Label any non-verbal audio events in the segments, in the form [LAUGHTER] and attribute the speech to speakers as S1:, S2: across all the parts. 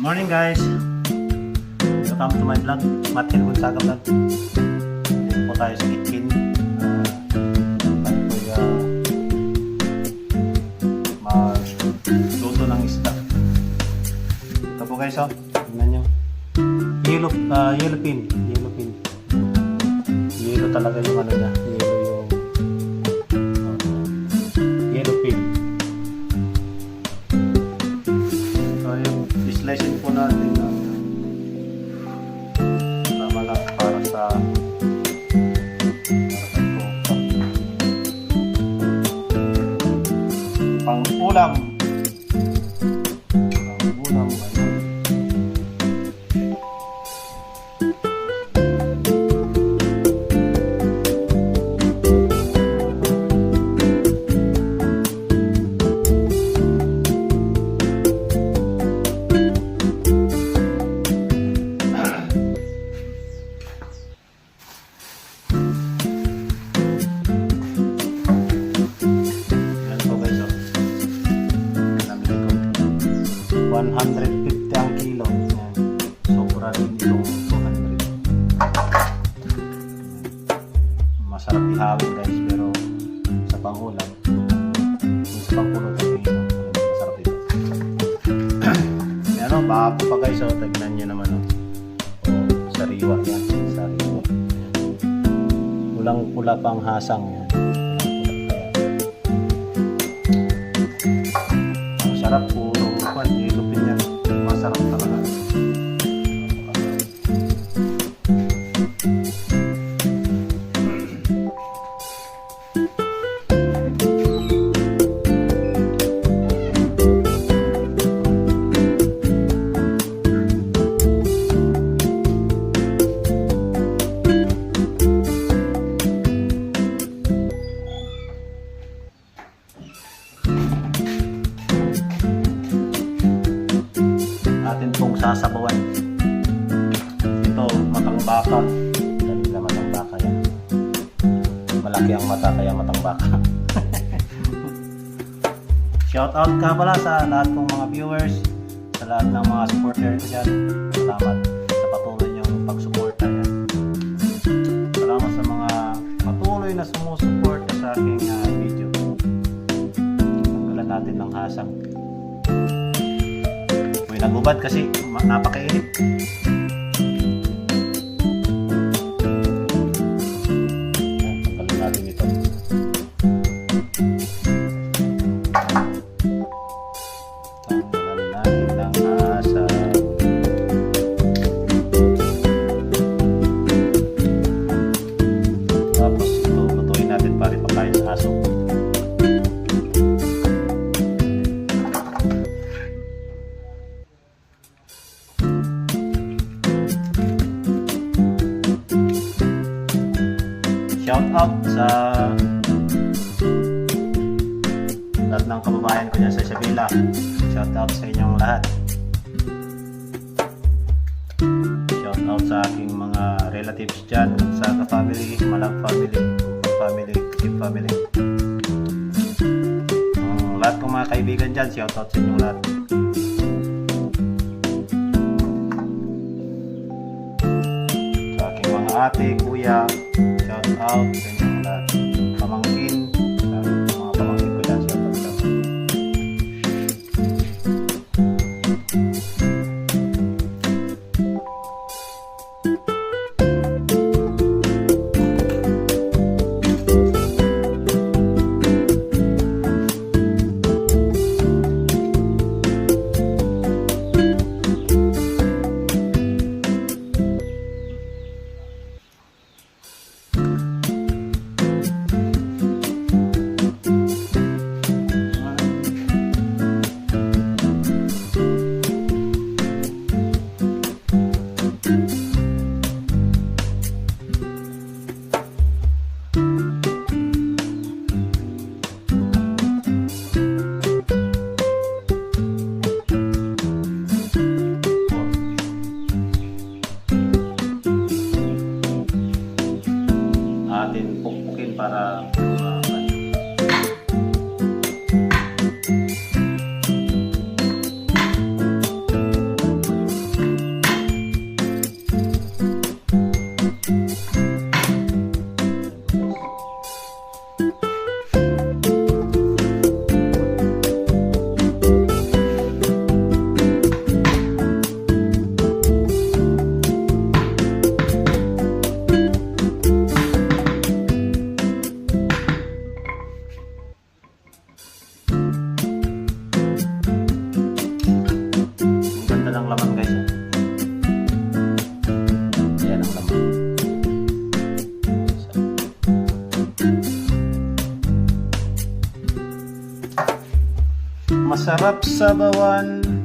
S1: Morning guys! Welcome to my vlog, Martin Gonzaga vlog. Dito po tayo sa Itkin. Uh, tayo uh, ng isda. Ito po guys oh, tingnan nyo. Yellow, uh, yellow pin. Yellow pin. Yellow talaga yung ano niya. Yellow pang ulam 150 ang kilo. Sobra din itong 200. Masarap ihawin guys pero sa pangulam yung sa pangkulot. Masarap ito. Yan oh, baka pa guys oh. Tignan nyo naman oh. Oh, sariwa yan. Sariwa. Pulang pula pang hasang yan. Masarap po. Pong sasabawan. Ito, matang baka. Dali na matang baka yan. Malaki ang mata kaya matang baka. [LAUGHS] Shout out ka pala sa lahat ng mga viewers, sa lahat ng mga supporter ko dyan. Salamat sa patuloy niyong pagsuporta yan. Salamat sa mga patuloy na sumusuporta sa aking ah, video. Tanggalan natin ng hasang. Nagubad kasi napakainit. Kababayan ko dyan sa Shabila. Shout out sa inyong lahat. Shout out sa aking mga relatives dyan sa family, Malag family, family, Kim family. Ang lahat kong mga kaibigan dyan, shout out sa inyong lahat. Sa aking mga ate, kuya, shout out sa inyong Masarap sa bawan.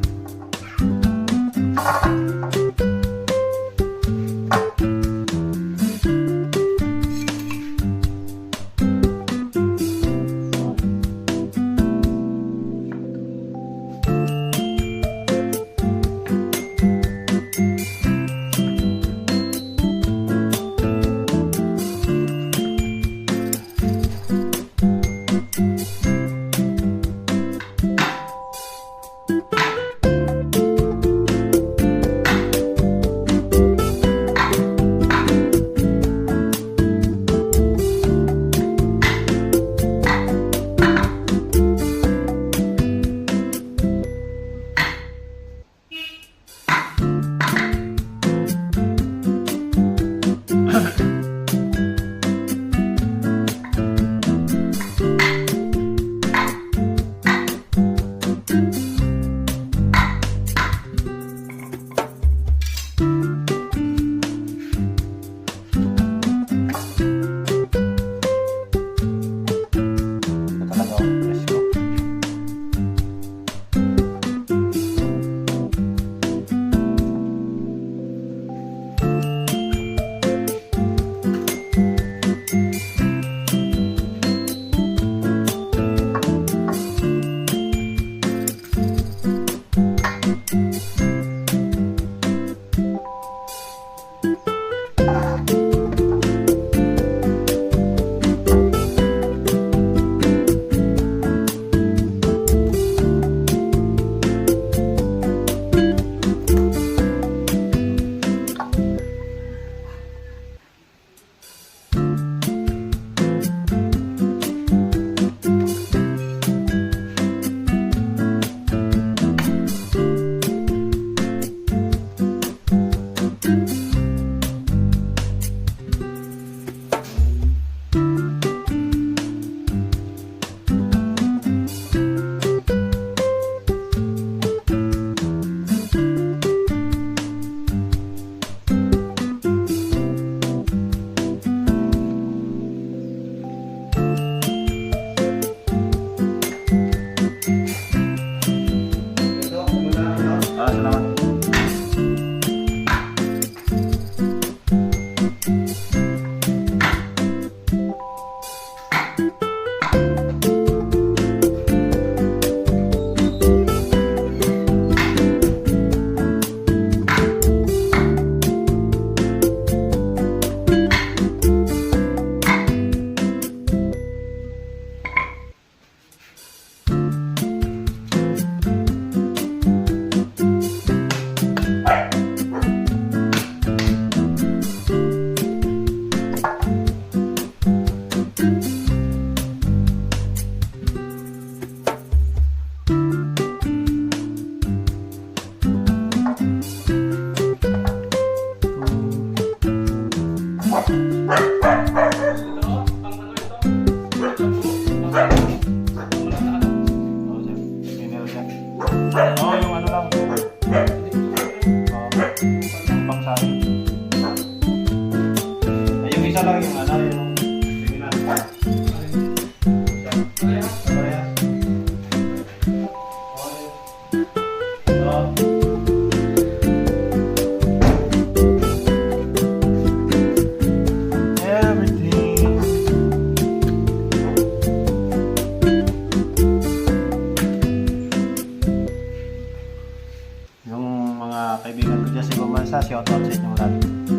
S1: Oh, Yung mga kaibigan